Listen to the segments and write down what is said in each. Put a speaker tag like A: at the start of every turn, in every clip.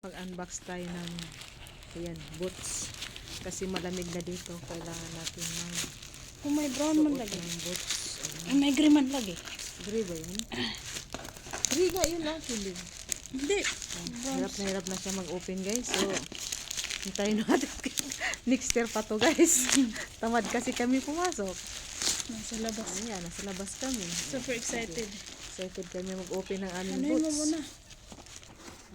A: Mag-unbox tayo ng ayan, boots. Kasi malamig na dito. Kailangan natin ng
B: Kung may brown man lagi.
A: boots.
B: Ay, may green man lagi.
A: Gray ba yun? Gray nga yun lang. Hindi.
B: Hindi.
A: Hirap na hirap na siya mag-open guys. So, hintayin natin. Next year pa to guys. Tamad kasi kami pumasok.
B: Nasa labas.
A: Ayan, nasa labas kami.
B: Super excited.
A: Excited kami mag-open ng aming
B: Ano yun mo
A: boots.
B: muna?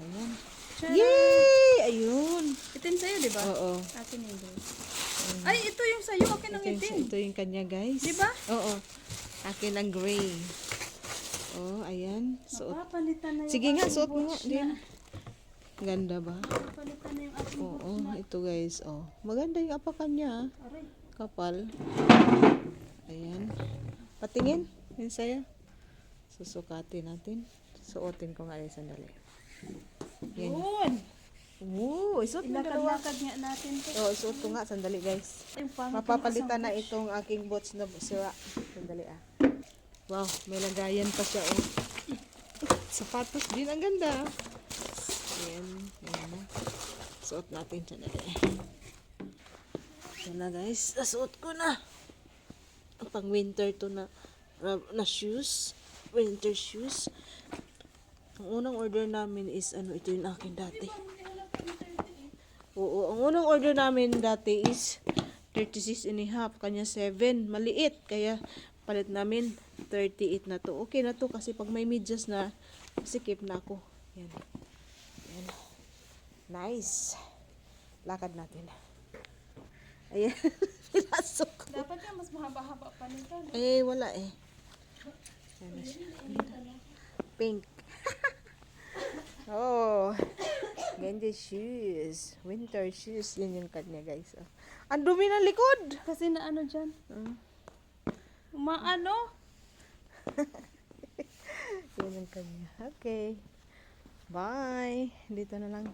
A: Ayan.
B: Tara.
A: Yay! Ayun.
B: Itin sa'yo, di ba?
A: Oo.
B: Akin green. Ay, ito yung sa'yo. Akin ang
A: Ito yung,
B: itim.
A: ito yung kanya guys.
B: Di ba?
A: Oo. Akin ang gray. Oh, ayan. Suot.
B: Mapapalitan na yung
A: Sige nga,
B: aking
A: suot mo nga din.
B: na.
A: Ganda ba?
B: Mapapalitan na yung aking
A: Oo,
B: boots na.
A: ito guys. Oh. Maganda yung apakan niya. ah.
B: Aray.
A: Kapal. Ayan. Patingin. Yun sa'yo. Susukatin natin. Suotin ko nga rin sandali. Yan.
B: Yun.
A: Oo, isuot mo dalawa.
B: Ilakad-lakad nga natin.
A: Oo, isuot ko nga. Sandali guys. Mapapalitan na itong aking boots na sira. Sandali ah. Wow, may lagayan pa siya oh. Sapatos din, ang ganda. Ayan, ayan na. Suot natin sandali. Ito na guys, nasuot ko na. Ang pang winter to na, na shoes. Winter shoes. Ang unang order namin is ano, ito yung akin dati. Oo, ang unang order namin dati is 36 and a half, kanya 7, maliit, kaya palit namin 38 na to. Okay na to kasi pag may medyas na, sikip na ako. Yan. Yan. Nice. Lakad natin. Ayan. Pinasok ko.
B: Dapat nga mas mahaba-haba pa nito.
A: Eh, wala eh. Pink. Oh. Ganda shoes. Winter shoes. Yan yung kanya guys. Oh. Ang dumi ng likod.
B: Kasi na ano dyan.
A: Mm.
B: Maano?
A: Yan yung kanya. Okay. Bye. Dito na lang.